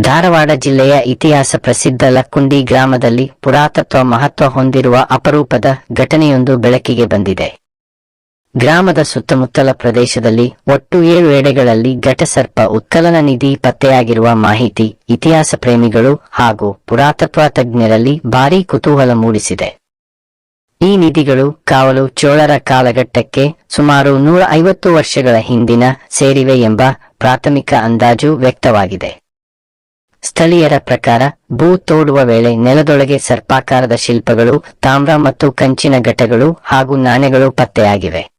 ಧಾರವಾಡ ಜಿಲ್ಲೆಯ ಇತಿಹಾಸ ಪ್ರಸಿದ್ಧ ಲಕ್ಕುಂಡಿ ಗ್ರಾಮದಲ್ಲಿ ಪುರಾತತ್ವ ಮಹತ್ವ ಹೊಂದಿರುವ ಅಪರೂಪದ ಘಟನೆಯೊಂದು ಬೆಳಕಿಗೆ ಬಂದಿದೆ. ಗ್ರಾಮದ ಸುತ್ತಮುತ್ತಲ ಪ್ರದೇಶದಲ್ಲಿ ಒಟ್ಟು ಏಳು ಎಡೆಗಳಲ್ಲಿ ಘಟಸರ್ಪ ಉತ್ಕಲನ ನಿಧಿ ಪತ್ತೆಯಾಗಿರುವ ಮಾಹಿತಿ ಇತಿಹಾಸ ಪ್ರೇಮಿಗಳು ಹಾಗೂ ಪುರಾತತ್ವ ತಜ್ಞರಲ್ಲಿ ಭಾರೀ ಕುತೂಹಲ ಮೂಡಿಸಿದೆ. ಈ ನಿಧಿಗಳು ಕಾವಲು ಚೋಳರ ಕಾಲಘಟ್ಟಕ್ಕೆ ಸುಮಾರು ನೂರ ಐವತ್ತು ವರ್ಷಗಳ ಹಿಂದಿನ ಸೇರಿವೆ ಎಂಬ ಪ್ರಾಥಮಿಕ ಅಂದಾಜು ವ್ಯಕ್ತವಾಗಿದೆ. ಸ್ಥಳೀಯರ ಪ್ರಕಾರ ಭೂ ತೋಡುವ ವೇಳೆ ನೆಲದೊಳಗೆ ಸರ್ಪಾಕಾರದ ಶಿಲ್ಪಗಳು, ತಾಮ್ರ ಮತ್ತು ಕಂಚಿನ ಘಟಗಳು ಹಾಗೂ ನಾಣ್ಯಗಳು ಪತ್ತೆಯಾಗಿವೆ.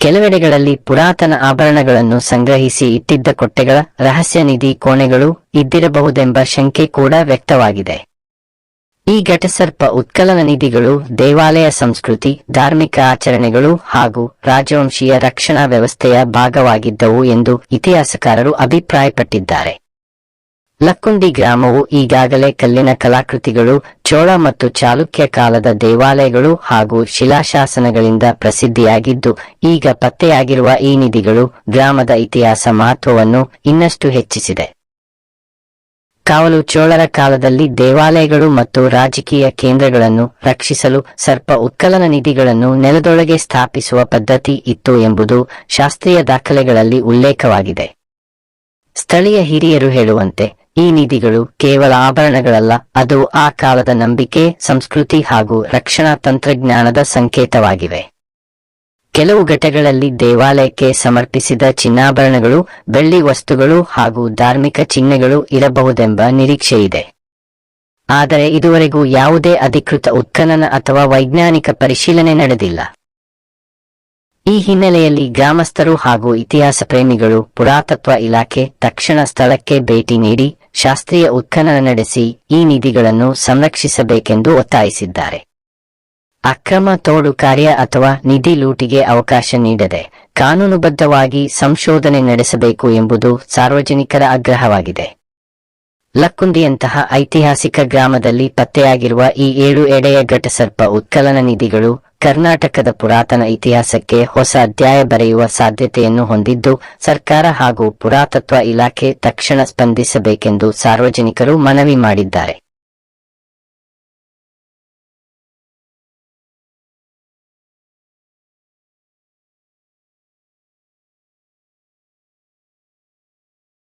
ಕೆಲವೆಡೆಗಳಲ್ಲಿ ಪುರಾತನ ಆಭರಣಗಳನ್ನು ಸಂಗ್ರಹಿಸಿ ಇಟ್ಟಿದ್ದ ಕೊಟ್ಟೆಗಳ ರಹಸ್ಯ ನಿಧಿ ಕೋಣೆಗಳು ಇದ್ದಿರಬಹುದೆಂಬ ಶಂಕೆ ಕೂಡ ವ್ಯಕ್ತವಾಗಿದೆ. ಈ ಘಟಸರ್ಪ ಉತ್ಕಲನ ನಿಧಿಗಳು, ದೇವಾಲಯ ಸಂಸ್ಕೃತಿ, ಧಾರ್ಮಿಕ ಆಚರಣೆಗಳು ಹಾಗೂ ರಾಜವಂಶೀಯ ರಕ್ಷಣಾ ವ್ಯವಸ್ಥೆಯ ಭಾಗವಾಗಿದ್ದವು ಎಂದು ಇತಿಹಾಸಕಾರರು ಅಭಿಪ್ರಾಯಪಟ್ಟಿದ್ದಾರೆ. ಲಕ್ಕುಂಡಿ ಗ್ರಾಮವು ಈಗಾಗಲೇ ಕಲ್ಲಿನ ಕಲಾಕೃತಿಗಳು, ಚೋಳ ಮತ್ತು ಚಾಲುಕ್ಯ ಕಾಲದ ದೇವಾಲಯಗಳು ಹಾಗೂ ಶಿಲಾಶಾಸನಗಳಿಂದ ಪ್ರಸಿದ್ಧಿಯಾಗಿದ್ದು, ಈಗ ಪತ್ತೆಯಾಗಿರುವ ಈ ನಿಧಿಗಳು ಗ್ರಾಮದ ಇತಿಹಾಸ ಮಹತ್ವವನ್ನು ಇನ್ನಷ್ಟು ಹೆಚ್ಚಿಸಿದೆ. ಕಾವಲು ಚೋಳರ ಕಾಲದಲ್ಲಿ ದೇವಾಲಯಗಳು ಮತ್ತು ರಾಜಕೀಯ ಕೇಂದ್ರಗಳನ್ನು ರಕ್ಷಿಸಲು ಸರ್ಪ ಉತ್ಕಲನ ನಿಧಿಗಳನ್ನು ನೆಲದೊಳಗೆ ಸ್ಥಾಪಿಸುವ ಪದ್ಧತಿ ಇತ್ತು ಎಂಬುದು ಶಾಸ್ತ್ರೀಯ ದಾಖಲೆಗಳಲ್ಲಿ ಉಲ್ಲೇಖವಾಗಿದೆ. ಸ್ಥಳೀಯ ಹಿರಿಯರು ಹೇಳುವಂತೆ ಈ ನಿಧಿಗಳು ಕೇವಲ ಆಭರಣಗಳಲ್ಲ, ಅದು ಆ ಕಾಲದ ನಂಬಿಕೆ, ಸಂಸ್ಕೃತಿ ಹಾಗೂ ರಕ್ಷಣಾ ತಂತ್ರಜ್ಞಾನದ ಸಂಕೇತವಾಗಿವೆ. ಕೆಲವು ಘಟಗಳಲ್ಲಿ ದೇವಾಲಯಕ್ಕೆ ಸಮರ್ಪಿಸಿದ ಚಿನ್ನಾಭರಣಗಳು, ಬೆಳ್ಳಿ ವಸ್ತುಗಳು ಹಾಗೂ ಧಾರ್ಮಿಕ ಚಿಹ್ನೆಗಳು ಇರಬಹುದೆಂಬ ನಿರೀಕ್ಷೆಯಿದೆ. ಆದರೆ ಇದುವರೆಗೂ ಯಾವುದೇ ಅಧಿಕೃತ ಉತ್ಖನನ ಅಥವಾ ವೈಜ್ಞಾನಿಕ ಪರಿಶೀಲನೆ ನಡೆದಿಲ್ಲ. ಈ ಹಿನ್ನೆಲೆಯಲ್ಲಿ ಗ್ರಾಮಸ್ಥರು ಹಾಗೂ ಇತಿಹಾಸ ಪ್ರೇಮಿಗಳು ಪುರಾತತ್ವ ಇಲಾಖೆ ತಕ್ಷಣ ಸ್ಥಳಕ್ಕೆ ಭೇಟಿ ನೀಡಿ ಶಾಸ್ತ್ರೀಯ ಉತ್ಖನನ ನಡೆಸಿ ಈ ನಿಧಿಗಳನ್ನು ಸಂರಕ್ಷಿಸಬೇಕೆಂದು ಒತ್ತಾಯಿಸಿದ್ದಾರೆ. ಅಕ್ರಮ ತೋಡು ಕಾರ್ಯ ಅಥವಾ ನಿಧಿ ಲೂಟಿಗೆ ಅವಕಾಶ ನೀಡದೆ ಕಾನೂನುಬದ್ಧವಾಗಿ ಸಂಶೋಧನೆ ನಡೆಸಬೇಕು ಎಂಬುದು ಸಾರ್ವಜನಿಕರ ಆಗ್ರಹವಾಗಿದೆ. ಲಕ್ಕುಂದಿಯಂತಹ ಐತಿಹಾಸಿಕ ಗ್ರಾಮದಲ್ಲಿ ಪತ್ತೆಯಾಗಿರುವ ಈ ಏಳು ಎಡೆಯ ಘಟಸರ್ಪ ಉತ್ಕಲನ ನಿಧಿಗಳು ಕರ್ನಾಟಕದ ಪುರಾತನ ಇತಿಹಾಸಕ್ಕೆ ಹೊಸ ಅಧ್ಯಾಯ ಬರೆಯುವ ಸಾಧ್ಯತೆಯನ್ನು ಹೊಂದಿದ್ದು, ಸರ್ಕಾರ ಹಾಗೂ ಪುರಾತತ್ವ ಇಲಾಖೆ ತಕ್ಷಣ ಸ್ಪಂದಿಸಬೇಕೆಂದು ಸಾರ್ವಜನಿಕರು ಮನವಿ ಮಾಡಿದ್ದಾರೆ.